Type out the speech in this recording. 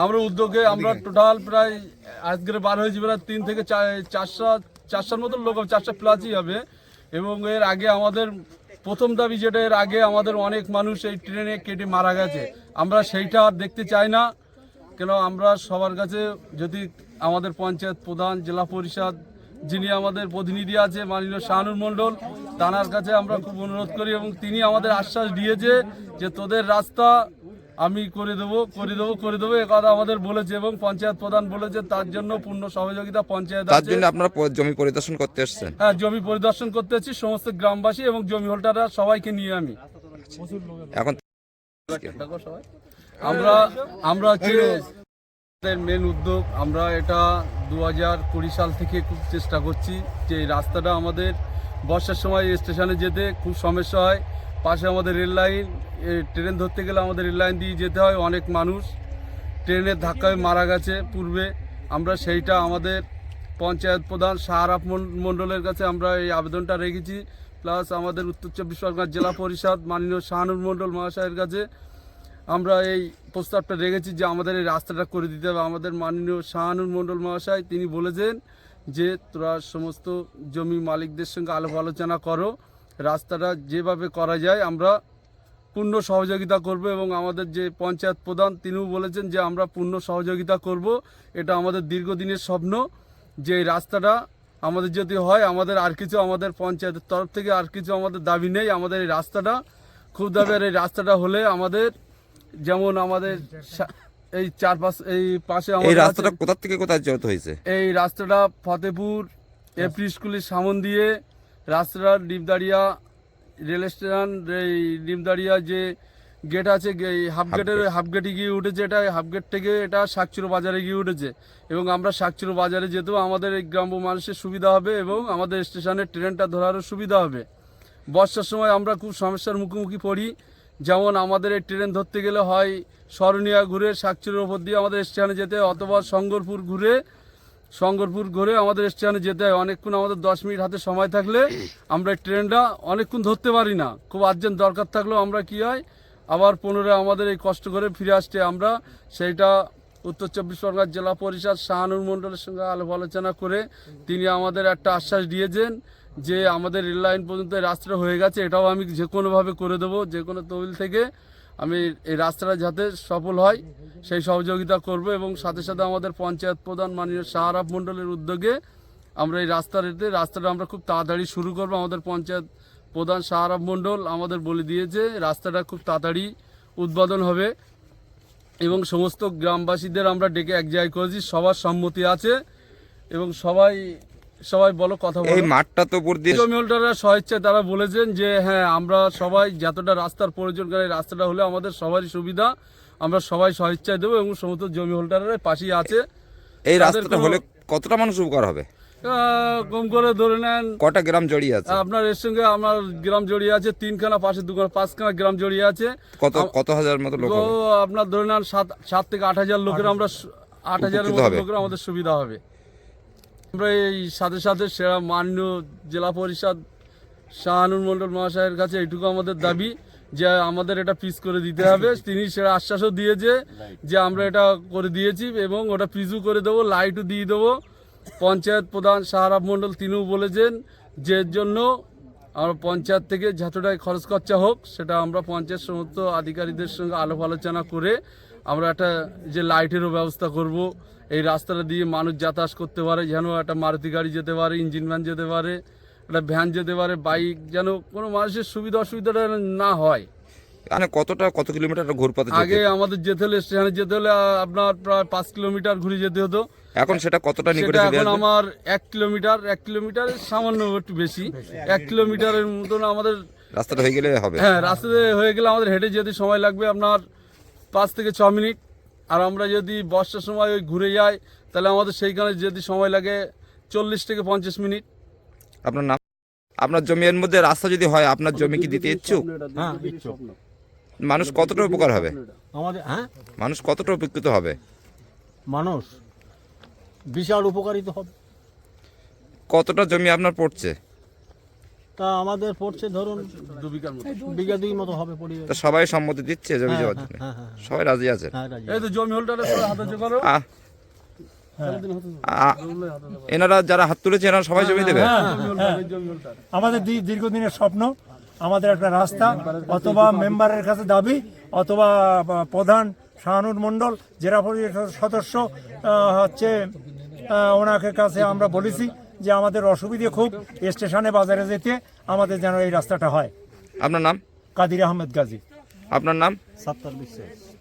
আমরা উদ্যোগে আমরা টোটাল প্রায় আজকের বার হয়েছি প্রায় তিন থেকে চার- চারশো চারশোর মতো লোক চারশো প্লাসই হবে। এবং এর আগে আমাদের প্রথম দাবি যেটা এর আগে আমাদের অনেক মানুষ এই ট্রেনে কেটে মারা গেছে। আমরা সেইটা আর দেখতে চাই না। কেন আমরা সবার কাছে যদি আমাদের পঞ্চায়েত প্রধান জেলা পরিষদ যিনি আমাদের প্রতিনিধি আছে মাননীয় শাহানুর মণ্ডল তানার কাছে আমরা খুব অনুরোধ করি এবং তিনি আমাদের আশ্বাস দিয়েছে যে তোদের রাস্তা আমি করে দেবো করে দেবো করে দেবো। এ কথা আমাদের বলেছে এবং পঞ্চায়েত প্রধান বলেছে তার জন্য পূর্ণ সহযোগিতা পঞ্চায়েত তার জন্য আপনারা জমি পরিদর্শন করতে এসেছেন? হ্যাঁ জমি পরিদর্শন করতে এসেছি সমস্ত গ্রামবাসী এবং জমি হোল্ডাররা সবাইকে নিয়ে আমি। এখন আমরা আমরা হচ্ছে মেন উদ্যোগ আমরা এটা দু হাজার কুড়ি সাল থেকে খুব চেষ্টা করছি যে রাস্তাটা আমাদের বর্ষার সময় স্টেশনে যেতে খুব সমস্যা হয়। পাশে আমাদের রেল লাইন ট্রেন ধরতে গেলে আমাদের রেল লাইন দিয়ে যেতে হয়, অনেক মানুষ। ট্রেনের ধাক্কায় মারা গেছে পূর্বে। আমরা সেইটা আমাদের পঞ্চায়েত প্রধান শাহরাফ মন- মণ্ডলের কাছে আমরা এই আবেদনটা রেখেছি। প্লাস আমাদের উত্তর চব্বিশ পরগনা জেলা পরিষদ মাননীয় শাহানুর মণ্ডল মহাশয়ের কাছে আমরা এই প্রস্তাবটা রেখেছি যে আমাদের এই রাস্তাটা করে দিতে হবে। আমাদের মাননীয় শাহানুর মণ্ডল মহাশয়, তিনি বলেছেন যে তোরা সমস্ত জমি মালিকদের সঙ্গে আলাপ আলোচনা করো। রাস্তাটা যেভাবে করা যায় আমরা পূর্ণ সহযোগিতা করব এবং আমাদের যে পঞ্চায়েত প্রধান তিনিও বলেছেন যে আমরা পূর্ণ সহযোগিতা করব। এটা আমাদের দীর্ঘদিনের স্বপ্ন যে এই রাস্তাটা আমাদের যদি হয় আমাদের আর কিছু আমাদের পঞ্চায়েতের তরফ থেকে আর কিছু আমাদের দাবি নেই। আমাদের এই রাস্তাটা খুব দাবি আর এই রাস্তাটা হলে আমাদের যেমন আমাদের এই চারপাশ এই পাশে এই আমাদের রাস্তাটা কোথা থেকে কোথায় যেতে হয়েছে? এই রাস্তাটা ফতেপুর এপ্রি স্কুলের সামন দিয়ে রাস্তাটা ডিমদাড়িয়া রেল স্টেশন, এই ডিমদাড়িয়া যে গেট আছে হাফ গেটের হাফ গেটে গিয়ে উঠেছে এটা হাফ গেট থেকে এটা শাকচুরো বাজারে গিয়ে উঠেছে। এবং আমরা শাকচুরো বাজারে যেতেও আমাদের এই গ্রাম্য মানুষের সুবিধা হবে এবং আমাদের স্টেশনে ট্রেনটা ধরারও সুবিধা হবে। বর্ষার সময় আমরা খুব সমস্যার মুখোমুখি পড়ি। যেমন আমাদের এই ট্রেন ধরতে গেলে হয় স্মরণীয়া ঘুরে শাকচুরের ওপর দিয়ে আমাদের স্টেশনে যেতে অথবা শঙ্করপুর ঘুরে শঙ্করপুর ঘুরে আমাদের স্টেশনে যেতে হয়। অনেকক্ষণ আমাদের দশ মিনিট হাতে সময় থাকলে আমরা এই ট্রেনটা অনেকক্ষণ ধরতে পারি না। খুব আর্জেন্ট দরকার থাকলেও আমরা কি হয়, আবার পুনরায় আমাদের এই কষ্ট করে ফিরে আসতে আমরা সেইটা উত্তর চব্বিশ পরগনা জেলা পরিষদ শাহানুর মণ্ডলের সঙ্গে আলাপ আলোচনা করে তিনি আমাদের একটা আশ্বাস দিয়েছেন যে আমাদের রেল লাইন পর্যন্ত রাস্তাটা হয়ে গেছে, এটাও আমি যে কোনোভাবে করে দেবো, যে কোনো তহবিল থেকে আমি এই রাস্তাটা যাতে সফল হয়, সেই সহযোগিতা করব এবং সাথে সাথে আমাদের পঞ্চায়েত প্রধান মাননীয় শাহরাফ মণ্ডলের উদ্যোগে আমরা এই রাস্তাটাতে রাস্তাটা আমরা খুব তাড়াতাড়ি শুরু করব। আমাদের পঞ্চায়েত প্রধান শাহরাফ মণ্ডল আমাদের বলে দিয়েছে, রাস্তাটা খুব তাড়াতাড়ি উদ্বোধন হবে এবং সমস্ত গ্রামবাসীদের আমরা ডেকে এক জায়গায় করেছি, সবার সম্মতি আছে এবং সবাই সবাই বলো কথা এই মাঠটা তো জমি হোল্ডাররা স্বেচ্ছায় তারা বলেছেন যে হ্যাঁ আমরা সবাই যতটা রাস্তার প্রয়োজন করে এই রাস্তাটা হলে আমাদের সবারই সুবিধা। আমরা সবাই স্বেচ্ছায় দেবো এবং সমস্ত জমি হোল্ডাররা পাশেই আছে। এই রাস্তাটা হলে কতটা মানুষ উপকার হবে? কম করে ধরে নেন। কটা গ্রাম জড়িয়ে আছে? আপনার এর সঙ্গে আমার গ্রাম জড়িয়ে আছে তিনখানা পাশে দুখানা পাঁচখানা গ্রাম জড়িয়ে আছে। কত কত হাজার মতো লোক তো আপনার ধরে নেন সাত সাত থেকে আট হাজার লোকের আমরা আট হাজারের মতো লোকের আমাদের সুবিধা হবে। আমরা এই সাথে সাথে সেরা মাননীয় জেলা পরিষদ শাহানুর মণ্ডল মহাশয়ের কাছে এটুকু আমাদের দাবি যে আমাদের এটা পিস করে দিতে হবে। তিনি সেটা আশ্বাসও দিয়েছে যে আমরা এটা করে দিয়েছি এবং ওটা পিসও করে দেবো, লাইটও দিয়ে দেবো। পঞ্চায়েত প্রধান শাহরাফ মণ্ডল তিনিও বলেছেন যে জন্য আমরা পঞ্চায়েত থেকে যতটাই খরচ খরচা হোক, সেটা আমরা পঞ্চায়েত সমস্ত আধিকারিকদের সঙ্গে আলাপ আলোচনা করে আমরা একটা যে লাইটেরও ব্যবস্থা করব এই রাস্তাটা দিয়ে মানুষ যাতায়াত করতে পারে যেন একটা মারুতি গাড়ি যেতে পারে ইঞ্জিন ভ্যান যেতে পারে একটা ভ্যান যেতে পারে বাইক যেন কোনো মানুষের সুবিধা অসুবিধাটা না হয়। মানে কতটা কত কিলোমিটার ঘুরপথে আগে আমাদের যেতে হলে স্টেশনে যেতে হলে আপনার প্রায় পাঁচ কিলোমিটার ঘুরে যেতে হতো। এখন সেটা কতটা নিকটে এখন আমার এক কিলোমিটার এক কিলোমিটারের সামান্য একটু বেশি। এক কিলোমিটারের মতন আমাদের রাস্তাটা হয়ে গেলে হবে। হ্যাঁ রাস্তাতে হয়ে গেলে আমাদের হেঁটে যেতে সময় লাগবে। আপনার পাঁচ থেকে ছ মিনিট। আর আমরা যদি বর্ষার সময় ওই ঘুরে যাই তাহলে আমাদের সেইখানে যদি সময় লাগে চল্লিশ থেকে পঞ্চাশ মিনিট। আপনার নাম? আপনার জমির মধ্যে রাস্তা যদি হয় আপনার জমি কি দিতে ইচ্ছুক? হ্যাঁ ইচ্ছুক। মানুষ কতটা উপকার হবে? আমাদের হ্যাঁ? মানুষ কতটা উপকৃত হবে? মানুষ বিশাল উপকারিত হবে। কতটা জমি আপনার পড়ছে? তা আমাদের পড়ছে ধরুন দু বিঘার মতো। বিঘা দুই মতো হবে পড়ে তো সবাই সম্মতি দিচ্ছে জমি হ্যাঁ, যাওয়ার হ্যাঁ, জন্য। হ্যাঁ, হ্যাঁ, সবাই রাজি আছে? হ্যাঁ, এই তো জমি হোল্ডারের সাথে হাতে জোগাড়ো এনারা যারা হাত তুলেছে এনারা সবাই জমি দেবে? আমাদের দী- দীর্ঘদিনের স্বপ্ন আমাদের একটা রাস্তা অথবা মেম্বারের কাছে দাবি অথবা প্রধান শাহানুর মণ্ডল জেলা পরিষদ সদস্য হচ্ছে ওনাকে কাছে আমরা বলেছি। যে আমাদের অসুবিধে খুব স্টেশনে বাজারে যেতে আমাদের যেন এই রাস্তাটা হয়। আপনার নাম? কাদির আহমেদ গাজী। আপনার নাম? সাত্তার বিশ্বাস।